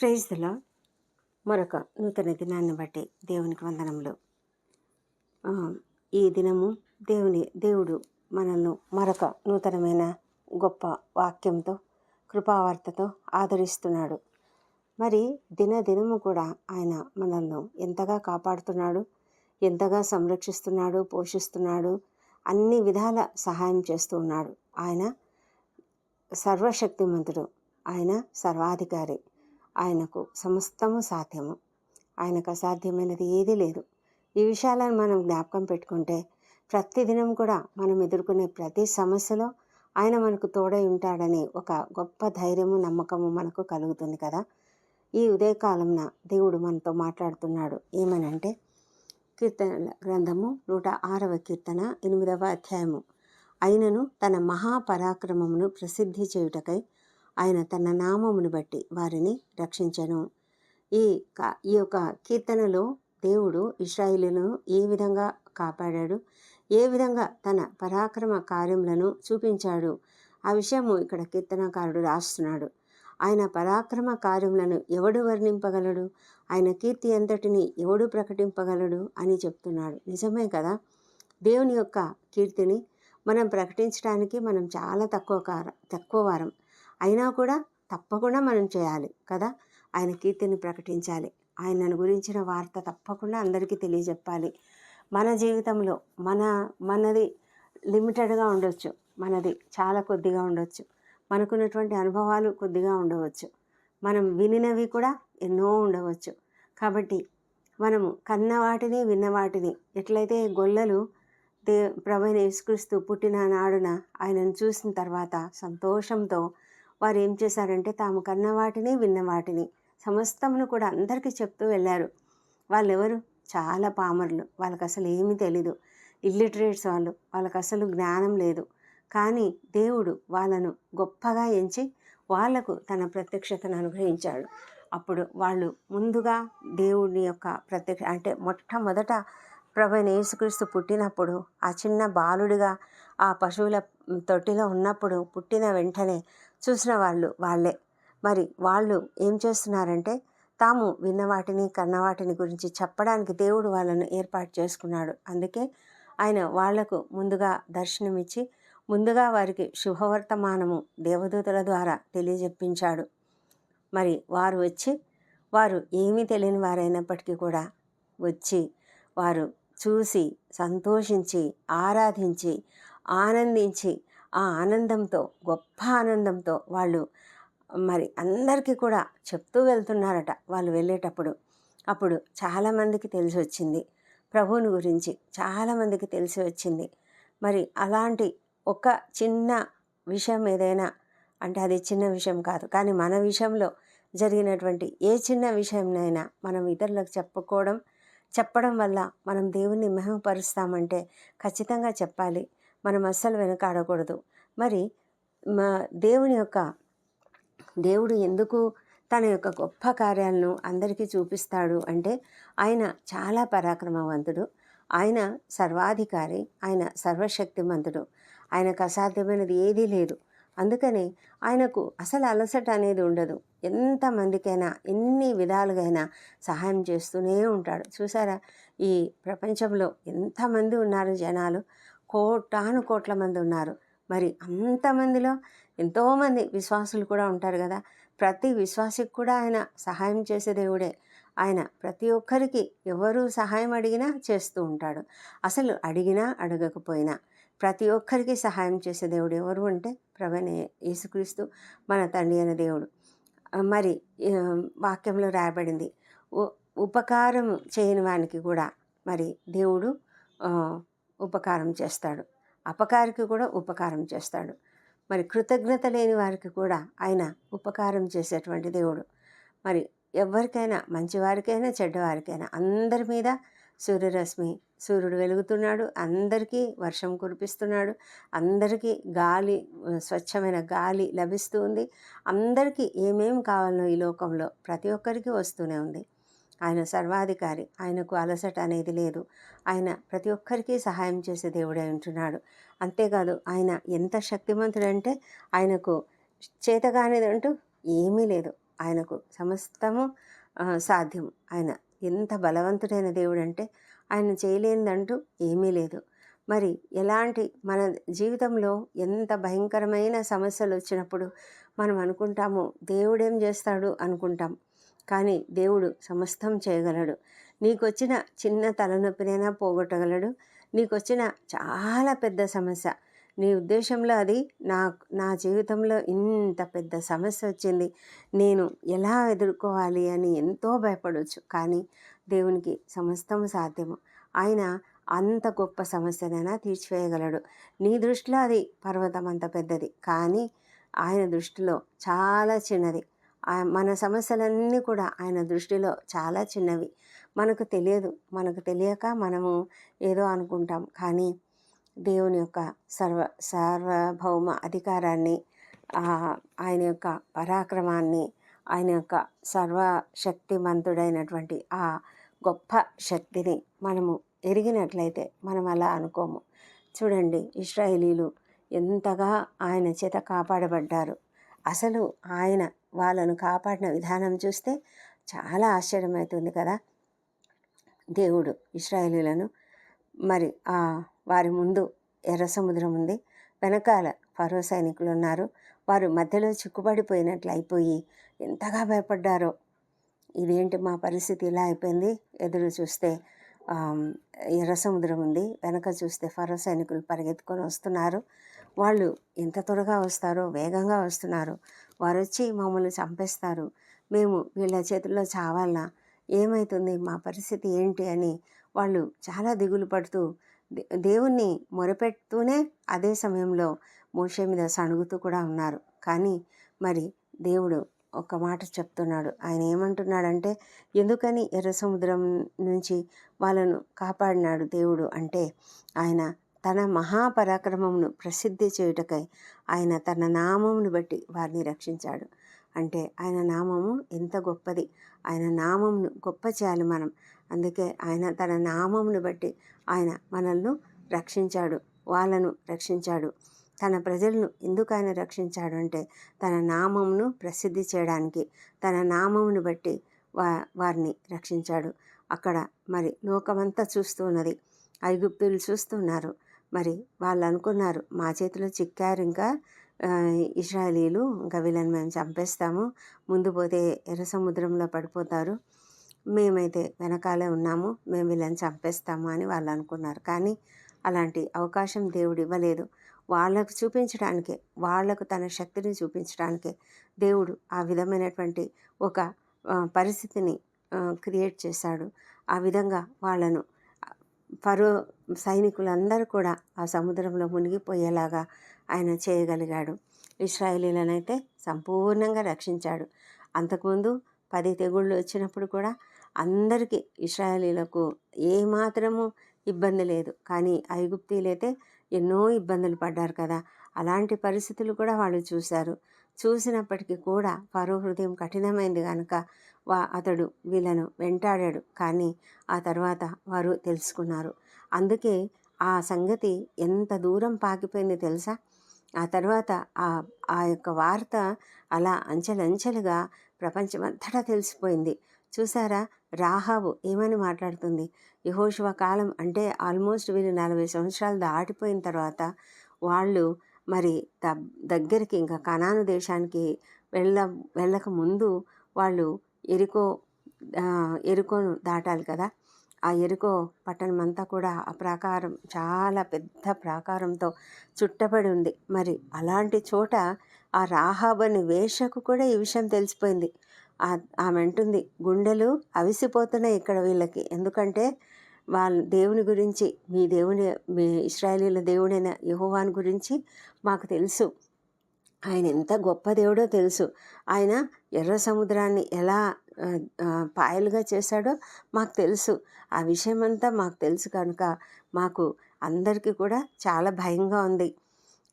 ప్రైజ్లో మరొక నూతన దినాన్ని బట్టి దేవునికి వందనములు. ఈ దినము దేవుని దేవుడు మనల్ని మరొక నూతనమైన గొప్ప వాక్యంతో కృపావార్తతో ఆదరిస్తున్నాడు. మరి దినదినము కూడా ఆయన మనల్ని ఎంతగా కాపాడుతున్నాడు ఎంతగా సంరక్షిస్తున్నాడు పోషిస్తున్నాడు అన్ని విధాల సహాయం చేస్తూ ఉన్నాడు. ఆయన సర్వశక్తిమంతుడు. ఆయన సర్వాధికారి. ఆయనకు సమస్తము సాధ్యము. ఆయనకు అసాధ్యమైనది ఏదీ లేదు. ఈ విషయాలను మనం జ్ఞాపకం పెట్టుకుంటే ప్రతిదినం కూడా మనం ఎదుర్కొనే ప్రతి సమస్యలో ఆయన మనకు తోడై ఉంటాడని ఒక గొప్ప ధైర్యము నమ్మకము మనకు కలుగుతుంది కదా. ఈ ఉదయకాలంన దేవుడు మనతో మాట్లాడుతున్నాడు. ఏమనంటే కీర్తనల గ్రంథము నూట ఆరవ కీర్తన ఎనిమిదవ అధ్యాయము. అయినను తన మహాపరాక్రమమును ప్రసిద్ధి చేయుటకై ఆయన తన నామమును బట్టి వారిని రక్షించను. ఈ క- ఈ యొక్క కీర్తనలో దేవుడు ఇస్రాయిలను ఏ విధంగా కాపాడాడు? ఏ విధంగా తన పరాక్రమ కార్యములను చూపించాడు? ఆ విషయము ఇక్కడ కీర్తనకారుడు రాస్తున్నాడు. ఆయన పరాక్రమ కార్యములను ఎవడు వర్ణింపగలడు? ఆయన కీర్తి అంతటిని ఎవడు ప్రకటింపగలడు? అని చెప్తున్నాడు. నిజమే కదా? దేవుని యొక్క కీర్తిని మనం ప్రకటించడానికి మనం చాలా తక్కువ కార తక్కువ వారం అయినా కూడా తప్పకుండా మనం చేయాలి కదా. ఆయన కీర్తిని ప్రకటించాలి. ఆయనను గురించిన వార్త తప్పకుండా అందరికీ తెలియజెప్పాలి. మన జీవితంలో మన మనది లిమిటెడ్గా ఉండొచ్చు. మనది చాలా కొద్దిగా ఉండొచ్చు. మనకున్నటువంటి అనుభవాలు కొద్దిగా ఉండవచ్చు. మనం వినినవి కూడా ఎన్నో ఉండవచ్చు. కాబట్టి మనము కన్న వాటిని విన్న వాటిని ఎట్లయితే గొల్లలు దే ప్రభైన యేసుక్రీస్తు పుట్టిన నాడున ఆయనను చూసిన తర్వాత సంతోషంతో వారు ఏం చేశారంటే తాము కన్న వాటిని విన్న వాటిని సమస్తమును కూడా అందరికీ చెప్తూ వెళ్ళారు. వాళ్ళు ఎవరు చాలా పామర్లు. వాళ్ళకి అసలు ఏమీ తెలీదు. ఇల్లిటరేట్స్ వాళ్ళు. వాళ్ళకి అసలు జ్ఞానం లేదు. కానీ దేవుడు వాళ్ళను గొప్పగా ఎంచి వాళ్ళకు తన ప్రత్యక్షతను అనుగ్రహించాడు. అప్పుడు వాళ్ళు ముందుగా దేవుని యొక్క ప్రత్యక్ష అంటే మొట్టమొదట ప్రభైన యేసుక్రీస్తు పుట్టినప్పుడు ఆ చిన్న బాలుడిగా ఆ పశువుల తొట్టిలో ఉన్నప్పుడు పుట్టిన వెంటనే చూసిన వాళ్ళు వాళ్ళే. మరి వాళ్ళు ఏం చేస్తున్నారంటే తాము విన్న వాటిని కన్న వాటిని గురించి చెప్పడానికి దేవుడు వాళ్ళను ఏర్పాటు చేసుకున్నాడు. అందుకే ఆయన వాళ్ళకు ముందుగా దర్శనమిచ్చి ముందుగా వారికి శుభవర్తమానము దేవదూతల ద్వారా తెలియజెప్పించాడు. మరి వారు వచ్చి వారు ఏమీ తెలియని వారైనప్పటికీ కూడా వచ్చి వారు చూసి సంతోషించి ఆరాధించి ఆనందించి ఆ ఆనందంతో గొప్ప ఆనందంతో వాళ్ళు మరి అందరికీ కూడా చెప్తూ వెళ్తున్నారట వాళ్ళు వెళ్ళేటప్పుడు. అప్పుడు చాలామందికి తెలిసి వచ్చింది. ప్రభువుని గురించి చాలామందికి తెలిసి వచ్చింది. మరి అలాంటి ఒక చిన్న విషయం ఏదైనా అంటే అది చిన్న విషయం కాదు. కానీ మన విషయంలో జరిగినటువంటి ఏ చిన్న విషయంనైనా మనం ఇతరులకు చెప్పుకోవడం చెప్పడం వల్ల మనం దేవుణ్ణి మహిమపరుస్తామంటే ఖచ్చితంగా చెప్పాలి. మనం అస్సలు వెనకాడకూడదు. మరి మా దేవుని యొక్క దేవుడు ఎందుకు తన యొక్క గొప్ప కార్యాలను అందరికీ చూపిస్తాడు అంటే ఆయన చాలా పరాక్రమవంతుడు. ఆయన సర్వాధికారి ఆయన సర్వశక్తిమంతుడు. ఆయనకు అసాధ్యమైనది ఏదీ లేదు. అందుకని ఆయనకు అసలు అలసట అనేది ఉండదు. ఎంతమందికైనా ఎన్ని విధాలుగైనా సహాయం చేస్తూనే ఉంటాడు. చూసారా? ఈ ప్రపంచంలో ఎంతమంది ఉన్నారు జనాలు? కోటాను కోట్ల మంది ఉన్నారు. మరి అంతమందిలో ఎంతోమంది విశ్వాసులు కూడా ఉంటారు కదా. ప్రతి విశ్వాసికి కూడా ఆయన సహాయం చేసే దేవుడే. ఆయన ప్రతి ఒక్కరికి ఎవరు సహాయం అడిగినా చేస్తూ ఉంటాడు. అసలు అడిగినా అడగకపోయినా ప్రతి ఒక్కరికి సహాయం చేసే దేవుడు ఎవరు అంటే ప్రవణ యేసుక్రీస్తు మన తండ్రి అయిన దేవుడు. మరి వాక్యంలో రాయబడింది. ఉపకారం చేయని వానికి కూడా మరి దేవుడు ఉపకారం చేస్తాడు. అపకారికి కూడా ఉపకారం చేస్తాడు. మరి కృతజ్ఞత లేని వారికి కూడా ఆయన ఉపకారం చేసేటువంటి దేవుడు. మరి ఎవరికైనా మంచివారికైనా చెడ్డవారికైనా అందరి మీద సూర్యరశ్మి సూర్యుడు వెలుగుతున్నాడు. అందరికీ వర్షం కురిపిస్తున్నాడు. అందరికీ గాలి స్వచ్ఛమైన గాలి లభిస్తూ ఉంది. అందరికీ ఏమేం కావాలనో ఈ లోకంలో ప్రతి ఒక్కరికి వస్తూనే ఉంది. ఆయన సర్వాధికారి. ఆయనకు అలసట అనేది లేదు. ఆయన ప్రతి ఒక్కరికి సహాయం చేసే దేవుడై ఉంటున్నాడు. అంతేకాదు ఆయన ఎంత శక్తిమంతుడంటే ఆయనకు చేతగానేది అంటూ ఏమీ లేదు. ఆయనకు సమస్తము సాధ్యం. ఆయన ఎంత బలవంతుడైన దేవుడు అంటే ఆయన చేయలేనిదంటూ ఏమీ లేదు. మరి ఎలాంటి మన జీవితంలో ఎంత భయంకరమైన సమస్యలు వచ్చినప్పుడు మనం అనుకుంటాము దేవుడేం చేస్తాడు అనుకుంటాం. కానీ దేవుడు సమస్తం చేయగలడు. నీకు వచ్చిన చిన్న తలనొప్పినైనా పోగొట్టగలడు. నీకొచ్చిన చాలా పెద్ద సమస్య. నీ ఉద్దేశంలో అది నా నా జీవితంలో ఇంత పెద్ద సమస్య వచ్చింది. నేను ఎలా ఎదుర్కోవాలి అని ఎంతో భయపడవచ్చు కానీ దేవునికి సమస్తము సాధ్యము. ఆయన అంత గొప్ప సమస్యనైనా తీర్చివేయగలడు. నీ దృష్టిలో అది పర్వతం అంత పెద్దది. కానీ ఆయన దృష్టిలో చాలా చిన్నది. మన సమస్యలన్నీ కూడా ఆయన దృష్టిలో చాలా చిన్నవి. మనకు తెలియదు. మనకు తెలియక మనము ఏదో అనుకుంటాం. కానీ దేవుని యొక్క సర్వ సార్వభౌమ అధికారాన్ని ఆయన యొక్క పరాక్రమాన్ని ఆయన యొక్క సర్వశక్తిమంతుడైనటువంటి ఆ గొప్ప శక్తిని మనము ఎరిగినట్లయితే మనం అలా అనుకోము. చూడండి ఇస్రాయేలీలు ఎంతగా ఆయన చేత కాపాడబడ్డారు. అసలు ఆయన వాళ్ళను కాపాడిన విధానం చూస్తే చాలా ఆశ్చర్యమవుతుంది కదా. దేవుడు ఇస్రాయేలీలను మరి ఆ వారి ముందు ఎర్ర సముద్రం ఉంది. వెనకాల ఫరో సైనికులు ఉన్నారు వారు మధ్యలో చిక్కుబడిపోయినట్లు అయిపోయి ఎంతగా భయపడ్డారో. ఇదేంటి మా పరిస్థితి ఇలా అయిపోయింది? ఎదురు చూస్తే ఎర్ర సముద్రం ఉంది. వెనక చూస్తే ఫరో సైనికులు పరిగెత్తుకొని వస్తున్నారు. వాళ్ళు ఎంత త్వరగా వస్తారో వేగంగా వస్తున్నారు. వారు వచ్చి మమ్మల్ని చంపేస్తారు. మేము వీళ్ళ చేతుల్లో చావాలా? ఏమవుతుంది మా పరిస్థితి ఏంటి? అని వాళ్ళు చాలా దిగులు పడుతూ దే- దేవుణ్ణి మొరపెడుతూనే అదే సమయంలో మోషే మీద సణుగుతూ కూడా ఉన్నారు. కానీ మరి దేవుడు ఒక మాట చెప్తున్నాడు. ఆయన ఏమంటున్నాడంటే ఎందుకని ఎర్ర సముద్రం నుంచి వాళ్ళను కాపాడినాడు దేవుడు? అంటే ఆయన తన మహాపరాక్రమమును ప్రసిద్ధి చేయుటకై ఆయన తన నామమును బట్టి వారిని రక్షించాడు. అంటే ఆయన నామము ఎంత గొప్పది. ఆయన నామమును గొప్ప చేయాలి మనం. అందుకే ఆయన తన నామమును బట్టి ఆయన మనల్ని రక్షించాడు వాళ్ళను రక్షించాడు. తన ప్రజలను ఎందుకు ఆయన రక్షించాడు అంటే తన నామమును ప్రసిద్ధి చేయడానికి తన నామమును బట్టి వా వారిని రక్షించాడు. అక్కడ మరి లోకమంతా చూస్తూ ఉన్నది. ఐగుప్తులు చూస్తున్నారు మరి వాళ్ళు అనుకున్నారు మా చేతిలో చిక్కారు ఇంకా ఇస్రాయలీలు ఇంకా వీళ్ళని మేము చంపేస్తాము. ముందు పోతే ఎర్ర సముద్రంలో పడిపోతారు. మేమైతే వెనకాలే ఉన్నాము. మేము వీళ్ళని చంపేస్తాము అని వాళ్ళు అనుకున్నారు కానీ అలాంటి అవకాశం దేవుడు ఇవ్వలేదు. వాళ్ళకు చూపించడానికే వాళ్ళకు తన శక్తిని చూపించడానికే దేవుడు ఆ విధమైనటువంటి ఒక పరిస్థితిని క్రియేట్ చేశాడు. ఆ విధంగా వాళ్ళను ఫరో సైనికులందరూ కూడా ఆ సముద్రంలో మునిగిపోయేలాగా ఆయన చేయగలిగాడు. ఇస్రాయేలీలనైతే సంపూర్ణంగా రక్షించాడు. అంతకుముందు పది తెగుళ్ళు వచ్చినప్పుడు కూడా అందరికీ ఇస్రాయేలీలకు ఏమాత్రము ఇబ్బంది లేదు. కానీ ఐగుప్తీలైతే ఎన్నో ఇబ్బందులు పడ్డారు కదా. అలాంటి పరిస్థితులు కూడా వాళ్ళు చూశారు. చూసినప్పటికీ కూడా ఫరో హృదయం కఠినమైంది కనుక వా అతడు వీళ్ళను వెంటాడాడు. కానీ ఆ తర్వాత వారు తెలుసుకున్నారు. అందుకే ఆ సంగతి ఎంత దూరం పాకిపోయింది తెలుసా? ఆ తర్వాత ఆ ఆ యొక్క వార్త అలా అంచెలంచెలుగా ప్రపంచమంతటా తెలిసిపోయింది. చూసారా రాహాబు ఏమని మాట్లాడుతుంది? యహోశివ కాలం అంటే ఆల్మోస్ట్ వీళ్ళు నలభై సంవత్సరాలు దాటిపోయిన తర్వాత వాళ్ళు మరి ద దగ్గరికి ఇంకా కనాను దేశానికి వెళ్ళ వెళ్ళక ముందు వాళ్ళు ఎరుకో ఎరుకోను దాటాలి కదా. ఆ ఎరుకో పట్టణం అంతా కూడా ఆ ప్రాకారం చాలా పెద్ద ప్రాకారంతో చుట్టబడి ఉంది. మరి అలాంటి చోట ఆ రాహాబ్ వేషకు కూడా ఈ విషయం తెలిసిపోయింది. ఆమె అంటుంది గుండెలు అవిసిపోతున్నాయి ఇక్కడ వీళ్ళకి. ఎందుకంటే వాళ్ళ దేవుని గురించి మీ దేవుని మీ ఇస్రాయలీల దేవుడైన యహోవాన్ గురించి మాకు తెలుసు. ఆయన ఎంత గొప్ప దేవుడో తెలుసు. ఆయన ఎర్ర సముద్రాన్ని ఎలా పాయలుగా చేశాడో మాకు తెలుసు. ఆ విషయం అంతా మాకు తెలుసు కనుక మాకు అందరికీ కూడా చాలా భయంగా ఉంది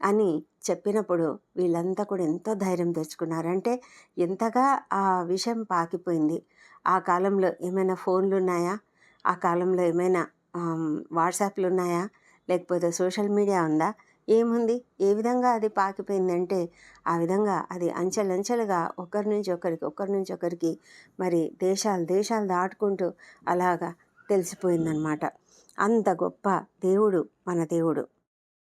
అని చెప్పినప్పుడు వీళ్ళంతా కూడా ఎంతో ధైర్యం తెచ్చుకున్నారంటే ఎంతగా ఆ విషయం పాకిపోయింది. ఆ కాలంలో ఏమైనా ఫోన్లు ఉన్నాయా? ఆ కాలంలో ఏమైనా వాట్సాప్లు ఉన్నాయా? లేకపోతే సోషల్ మీడియా ఉందా? ఏముంది? ఏ విధంగా అది పాకిపోయిందంటే ఆ విధంగా అది అంచెలంచెలుగా ఒకరి నుంచి ఒకరికి ఒకరి నుంచి ఒకరికి మరి దేశాలు దేశాలు దాటుకుంటూ అలాగా తెలిసిపోయిందనమాట. అంత గొప్ప దేవుడు మన దేవుడు.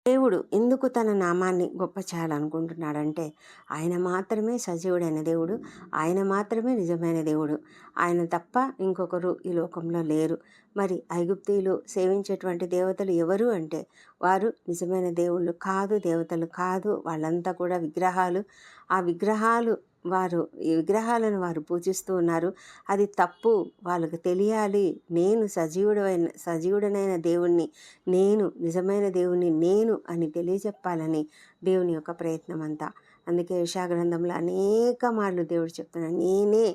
దేవుడు ఎందుకు తన నామాన్ని గొప్ప చేయాలనుకుంటున్నాడంటే ఆయన మాత్రమే సజీవుడైన దేవుడు ఆయన మాత్రమే నిజమైన దేవుడు. ఆయన తప్ప ఇంకొకరు ఈ లోకంలో లేరు. మరి ఐగుప్తీయులు సేవించేటువంటి దేవతలు ఎవరు అంటే వారు నిజమైన దేవుళ్ళు కాదు దేవతలు కాదు వాళ్ళంతా కూడా విగ్రహాలు ఆ విగ్రహాలు వారు ఈ విగ్రహాలను వారు పూజిస్తూ ఉన్నారు. అది తప్పు. వాళ్ళకి తెలియాలి. నేను సజీవుడైన సజీవుడనైన దేవుణ్ణి నేను నిజమైన దేవుణ్ణి నేను అని తెలియజెప్పాలని దేవుని యొక్క ప్రయత్నం అంతా అందుకే విషాగ్రంథంలో అనేక మార్లు దేవుడు చెప్తున్నాను నేనే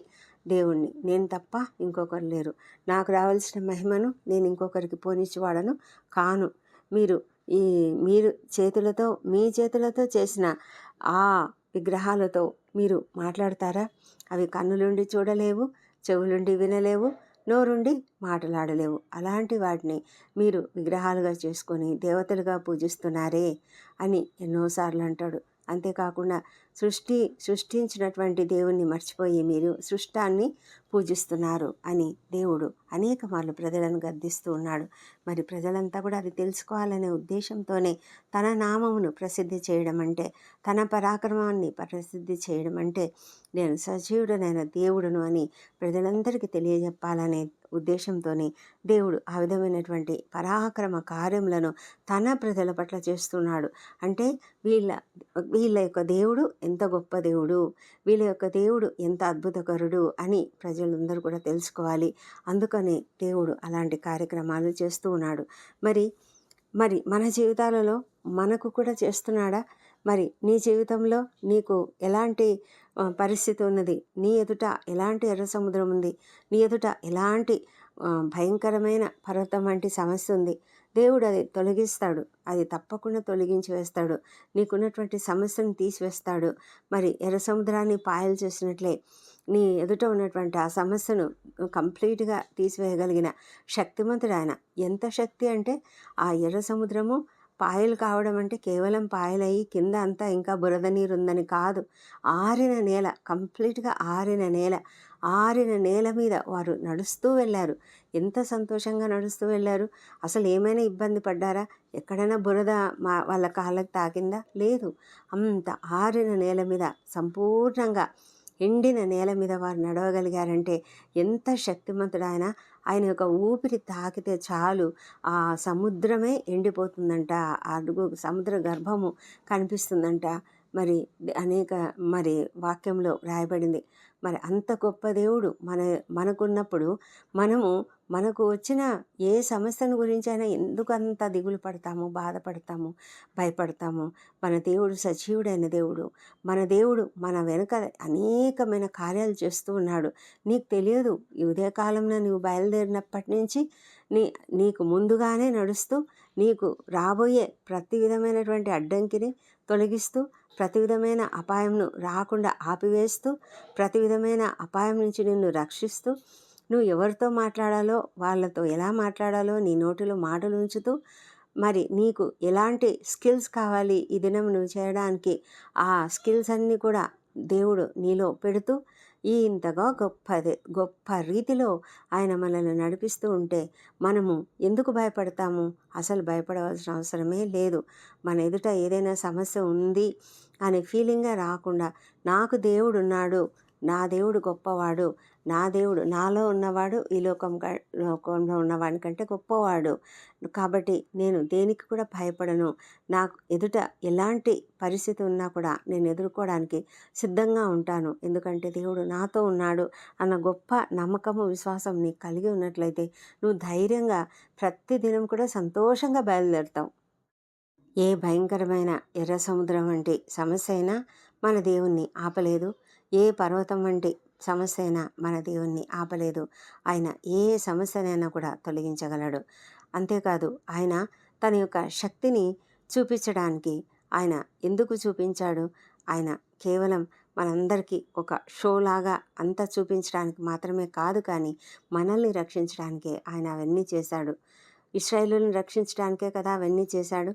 దేవుణ్ణి. నేను తప్ప ఇంకొకరు లేరు. నాకు రావాల్సిన మహిమను నేను ఇంకొకరికి పోనిచ్చేవాడను కాను. మీరు ఈ మీరు చేతులతో మీ చేతులతో చేసిన ఆ విగ్రహాలతో మీరు మాట్లాడతారా? అవి కన్నులుండి చూడలేవు చెవులుండి వినలేవు నోరుండి మాట్లాడలేవు. అలాంటి వాటిని మీరు విగ్రహాలుగా చేసుకొని దేవతలుగా పూజిస్తున్నారే అని ఎన్నోసార్లు అంటాడు. అంతేకాకుండా సృష్టి సృష్టించినటువంటి దేవుణ్ణి మర్చిపోయి మీరు సృష్టాన్ని పూజిస్తున్నారు అని దేవుడు అనేక మార్లు ప్రజలను గద్దిస్తూ ఉన్నాడు. మరి ప్రజలంతా కూడా అది తెలుసుకోవాలనే ఉద్దేశంతోనే తన నామమును ప్రసిద్ధి చేయడం అంటే తన పరాక్రమాన్ని ప్రసిద్ధి చేయడం అంటే నేను సజీవుడనైన దేవుడును అని ప్రజలందరికీ తెలియజెప్పాలనే ఉద్దేశంతోనే దేవుడు ఆ విధమైనటువంటి పరాక్రమ కార్యములను తన ప్రజల పట్ల చేస్తున్నాడు. అంటే వీళ్ళ వీళ్ళ యొక్క దేవుడు ఎంత గొప్ప దేవుడు వీళ్ళ యొక్క దేవుడు ఎంత అద్భుతకరుడు అని ప్రజలందరూ కూడా తెలుసుకోవాలి. అందుకనే దేవుడు అలాంటి కార్యక్రమాలు చేస్తూ ఉన్నాడు. మరి మరి మన జీవితాలలో మనకు కూడా చేస్తున్నాడా? మరి నీ జీవితంలో నీకు ఎలాంటి పరిస్థితి ఉన్నది? నీ ఎదుట ఎలాంటి ఎర్ర సముద్రం ఉంది? నీ ఎదుట ఎలాంటి భయంకరమైన పర్వతం వంటి సమస్య ఉంది? దేవుడు అది తొలగిస్తాడు. అది తప్పకుండా తొలగించి వేస్తాడు. నీకున్నటువంటి సమస్యను తీసివేస్తాడు. మరి ఎర్ర సముద్రాన్ని పాయలు చేసినట్లే నీ ఎదుట ఉన్నటువంటి ఆ సమస్యను కంప్లీట్గా తీసివేయగలిగిన శక్తిమంతుడు ఆయన. ఎంత శక్తి అంటే ఆ ఎర్ర సముద్రము పాయలు కావడం అంటే కేవలం పాయలయ్యి కింద అంతా ఇంకా బురద నీరు ఉందని కాదు. ఆరిన నేల కంప్లీట్గా ఆరిన నేల ఆరిన నేల మీద వారు నడుస్తూ వెళ్ళారు. ఎంత సంతోషంగా నడుస్తూ వెళ్ళారు. అసలు ఏమైనా ఇబ్బంది పడ్డారా? ఎక్కడైనా బురద మా వాళ్ళ కాళ్ళకి తాకిందా? లేదు. అంత ఆరిన నేల మీద సంపూర్ణంగా ఎండిన నేల మీద వారు నడవగలిగారంటే ఎంత శక్తిమంతుడు ఆయన ఆయన యొక్క ఊపిరి తాకితే చాలు. ఆ సముద్రమే ఎండిపోతుందంట. అడుగు సముద్ర గర్భము కనిపిస్తుందంట. మరి అనేక మరి వాక్యంలో రాయబడింది. మరి అంత గొప్ప దేవుడు మన మనకున్నప్పుడు మనము మనకు వచ్చిన ఏ సమస్యను గురించి అయినా ఎందుకు అంత దిగులు పడతాము బాధపడతాము భయపడతాము? మన దేవుడు సజీవుడైన దేవుడు మన దేవుడు మన వెనుక అనేకమైన కార్యాలు చేస్తూ ఉన్నాడు. నీకు తెలియదు ఈ ఉదయకాలంలో నువ్వు బయలుదేరినప్పటి నుంచి నీ నీకు ముందుగానే నడుస్తూ నీకు రాబోయే ప్రతి విధమైనటువంటి అడ్డంకిని తొలగిస్తూ ప్రతి విధమైన అపాయంను రాకుండా ఆపివేస్తూ ప్రతి విధమైన అపాయం నుంచి నిన్ను రక్షిస్తూ నువ్వు ఎవరితో మాట్లాడాలో వాళ్ళతో ఎలా మాట్లాడాలో నీ నోటిలో మాటలు ఉంచుతూ మరి నీకు ఎలాంటి స్కిల్స్ కావాలి ఈ దినం నువ్వు చేయడానికి ఆ స్కిల్స్ అన్నీ కూడా దేవుడు నీలో పెడుతూ ఇంతగా గొప్పది గొప్ప రీతిలో ఆయన మనల్ని నడిపిస్తూ ఉంటే మనము ఎందుకు భయపడతాము? అసలు భయపడవలసిన అవసరమే లేదు. మన ఎదుట ఏదైనా సమస్య ఉంది అనే ఫీలింగే రాకుండా నాకు దేవుడు ఉన్నాడు నా దేవుడు గొప్పవాడు నా దేవుడు నాలో ఉన్నవాడు ఈ లోకం లోకంలో ఉన్నవాడి కంటే గొప్పవాడు. కాబట్టి నేను దేనికి కూడా భయపడను. నాకు ఎదుట ఎలాంటి పరిస్థితి ఉన్నా కూడా నేను ఎదుర్కోవడానికి సిద్ధంగా ఉంటాను. ఎందుకంటే దేవుడు నాతో ఉన్నాడు అన్న గొప్ప నమ్మకము విశ్వాసం నీకు కలిగి ఉన్నట్లయితే నువ్వు ధైర్యంగా ప్రతిదినం కూడా సంతోషంగా బయలుదేరుతావు. ఏ భయంకరమైన ఎర్ర సముద్రం వంటి సమస్య అయినా మన దేవుణ్ణి ఆపలేదు. ఏ పర్వతం వంటి సమస్య అయినా మన దేవుణ్ణి ఆపలేదు. ఆయన ఏ సమస్యనైనా కూడా తొలగించగలడు. అంతేకాదు ఆయన తన యొక్క శక్తిని చూపించడానికి ఆయన ఎందుకు చూపించాడు? ఆయన కేవలం మనందరికీ ఒక షో లాగా అంతా చూపించడానికి మాత్రమే కాదు కానీ మనల్ని రక్షించడానికే ఆయన అవన్నీ చేశాడు. ఇస్రాయేలుని రక్షించడానికే కదా అవన్నీ చేశాడు.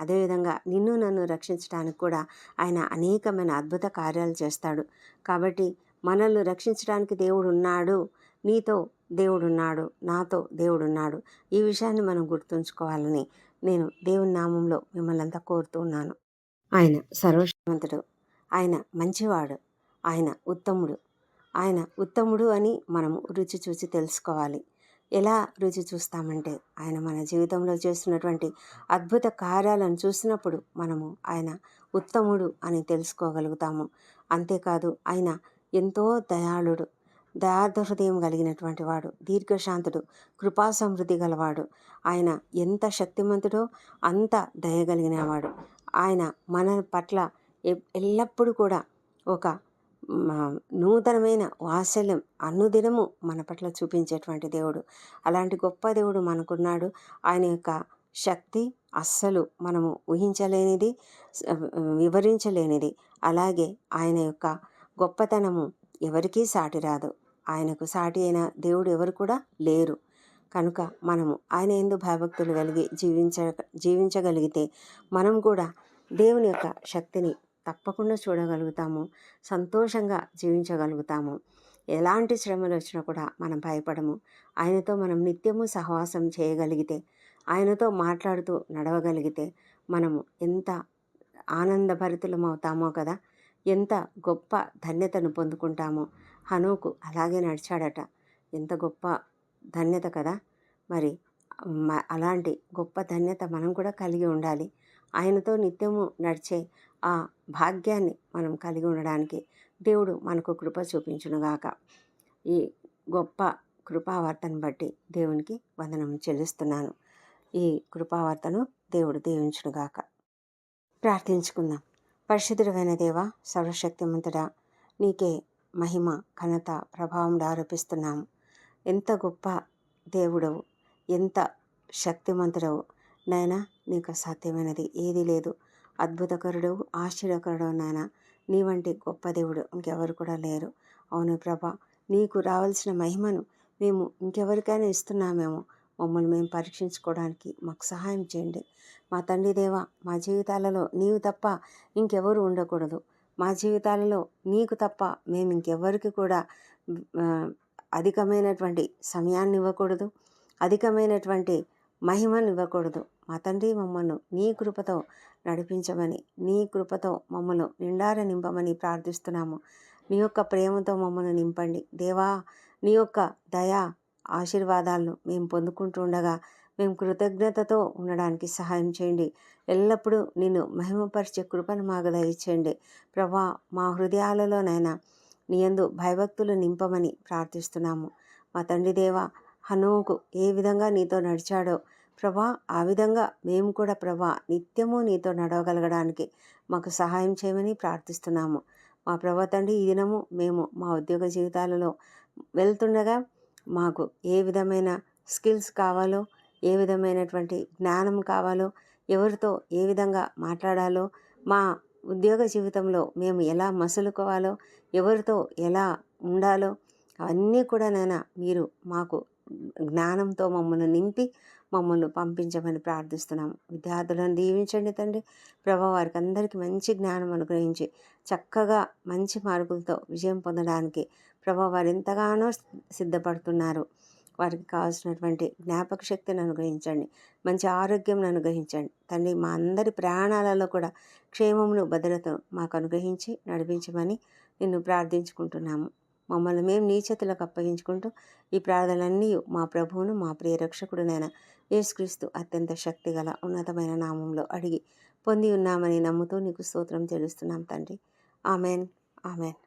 అదేవిధంగా నిన్ను నన్ను రక్షించడానికి కూడా ఆయన అనేకమైన అద్భుత కార్యాలు చేస్తాడు. కాబట్టి మనల్ని రక్షించడానికి దేవుడు ఉన్నాడు నీతో దేవుడున్నాడు. నాతో దేవుడున్నాడు. ఈ విషయాన్ని మనం గుర్తుంచుకోవాలని నేను దేవుని నామంలో మిమ్మల్ని అంతా కోరుతూ ఉన్నాను. ఆయన సర్వశ్రీమంతుడు ఆయన మంచివాడు. ఆయన ఉత్తముడు. ఆయన ఉత్తముడు అని మనం రుచి చూచి తెలుసుకోవాలి. ఎలా రుచి చూస్తామంటే ఆయన మన జీవితంలో చేస్తున్నటువంటి అద్భుత కార్యాలను చూసినప్పుడు మనము ఆయన ఉత్తముడు అని తెలుసుకోగలుగుతాము. అంతేకాదు ఆయన ఎంతో దయాళుడు దయార్థ హృదయం కలిగినటువంటి వాడు దీర్ఘశాంతుడు కృపాసమృద్ధి గలవాడు. ఆయన ఎంత శక్తిమంతుడో అంత దయగలిగినవాడు ఆయన మన పట్ల ఎల్లప్పుడూ కూడా ఒక నూతనమైన వాత్సల్యం అనుదినము మన పట్ల చూపించేటువంటి దేవుడు. అలాంటి గొప్ప దేవుడు మనకున్నాడు. ఆయన యొక్క శక్తి అస్సలు మనము ఊహించలేనిది వివరించలేనిది. అలాగే ఆయన యొక్క గొప్పతనము ఎవరికీ సాటి రాదు. ఆయనకు సాటి అయిన దేవుడు ఎవరు కూడా లేరు. కనుక మనము ఆయన ఎందు భయభక్తులు కలిగి జీవించ జీవించగలిగితే మనం కూడా దేవుని యొక్క శక్తిని తప్పకుండా చూడగలుగుతాము. సంతోషంగా జీవించగలుగుతాము. ఎలాంటి శ్రమలు వచ్చినా కూడా మనం భయపడము. ఆయనతో మనం నిత్యము సహవాసం చేయగలిగితే ఆయనతో మాట్లాడుతూ నడవగలిగితే మనము ఎంత ఆనందభరితులం అవుతామో కదా! ఎంత గొప్ప ధన్యతను పొందుకుంటామో! హనుకు అలాగే నడిచాడట. ఎంత గొప్ప ధన్యత కదా! మరి అలాంటి గొప్ప ధన్యత మనం కూడా కలిగి ఉండాలి. ఆయనతో నిత్యము నడిచే ఆ భాగ్యాన్ని మనం కలిగి ఉండడానికి దేవుడు మనకు కృప చూపించునుగాక. ఈ గొప్ప కృపావార్తను బట్టి దేవునికి వందనం చెల్లిస్తున్నాను. ఈ కృపావార్తను దేవుడు దీవించునుగాక. ప్రార్థించుకుందాం. పరిశుద్ధుడైన దేవ సర్వశక్తిమంతుడా నీకే మహిమ ఘనత ప్రభావం ఆరోపిస్తున్నాము. ఎంత గొప్ప దేవుడవు ఎంత శక్తిమంతుడవు. నాయన నీకు సాధ్యమైనది ఏది లేదు. అద్భుతకరుడు ఆశ్చర్యకరుడు నాయన. నీ వంటి గొప్ప దేవుడు ఇంకెవరు కూడా లేరు. అవును ప్రభ నీకు రావాల్సిన మహిమను మేము ఇంకెవరికైనా ఇస్తున్నామేమో. మమ్మల్ని మేము పరీక్షించుకోవడానికి మాకు సహాయం చేయండి. మా తండ్రి దేవ మా జీవితాలలో నీవు తప్ప ఇంకెవరు ఉండకూడదు. మా జీవితాలలో నీకు తప్ప మేము ఇంకెవరికి కూడా అధికమైనటువంటి సమయాన్ని ఇవ్వకూడదు. అధికమైనటువంటి మహిమను ఇవ్వకూడదు మా తండ్రి మమ్మల్ని నీ కృపతో నడిపించమని నీ కృపతో మమ్మను నిండార నింపమని ప్రార్థిస్తున్నాము. నీ యొక్క ప్రేమతో మమ్మల్ని నింపండి. దేవా నీ యొక్క దయా ఆశీర్వాదాలను మేము పొందుకుంటూ ఉండగా మేము కృతజ్ఞతతో ఉండడానికి సహాయం చేయండి. ఎల్లప్పుడూ నిన్ను మహిమపరిచే కృపను మాకు దయచేయండి. ప్రభా మా హృదయాలలోనైనా నీ యందు భయభక్తులు నింపమని ప్రార్థిస్తున్నాము. మా తండ్రి దేవా హనుకు ఏ విధంగా నీతో నడిచాడో ప్రభా ఆ విధంగా మేము కూడా ప్రభా నిత్యము నీతో నడవగలగడానికి మాకు సహాయం చేయమని ప్రార్థిస్తున్నాము. మా ప్రభా తండ్రి ఈ దినము మేము మా ఉద్యోగ జీవితాలలో వెళ్తుండగా మాకు ఏ విధమైన స్కిల్స్ కావాలో ఏ విధమైనటువంటి జ్ఞానం కావాలో ఎవరితో ఏ విధంగా మాట్లాడాలో మా ఉద్యోగ జీవితంలో మేము ఎలా మసులుకోవాలో ఎవరితో ఎలా ఉండాలో అవన్నీ కూడా నాయన మీరు మాకు జ్ఞానంతో మమ్మల్ని నింపి మమ్మల్ని పంపించమని ప్రార్థిస్తున్నాము. విద్యార్థులను దీవించండి తండ్రి. ప్రభా వారికి అందరికీ మంచి జ్ఞానం అనుగ్రహించి చక్కగా మంచి మార్కులతో విజయం పొందడానికి ప్రభా వారు ఎంతగానో సిద్ధపడుతున్నారు. వారికి కావాల్సినటువంటి జ్ఞాపక శక్తిని అనుగ్రహించండి. మంచి ఆరోగ్యం అనుగ్రహించండి. తండ్రి మా అందరి ప్రయాణాలలో కూడా క్షేమమును భద్రతను మాకు అనుగ్రహించి నడిపించమని నిన్ను ప్రార్థించుకుంటున్నాము. మమ్మల్ని మేము నీచతులకు అప్పగించుకుంటూ ఈ ప్రార్థనలన్నీ మా ప్రభువును మా ప్రియ రక్షకుడునైన యేసుక్రీస్తు అత్యంత శక్తిగల ఉన్నతమైన నామంలో అడిగి పొంది ఉన్నామని నమ్ముతూ నీకు స్తోత్రం చెల్లిస్తున్నాం తండ్రి. ఆమెన్. ఆమెన్.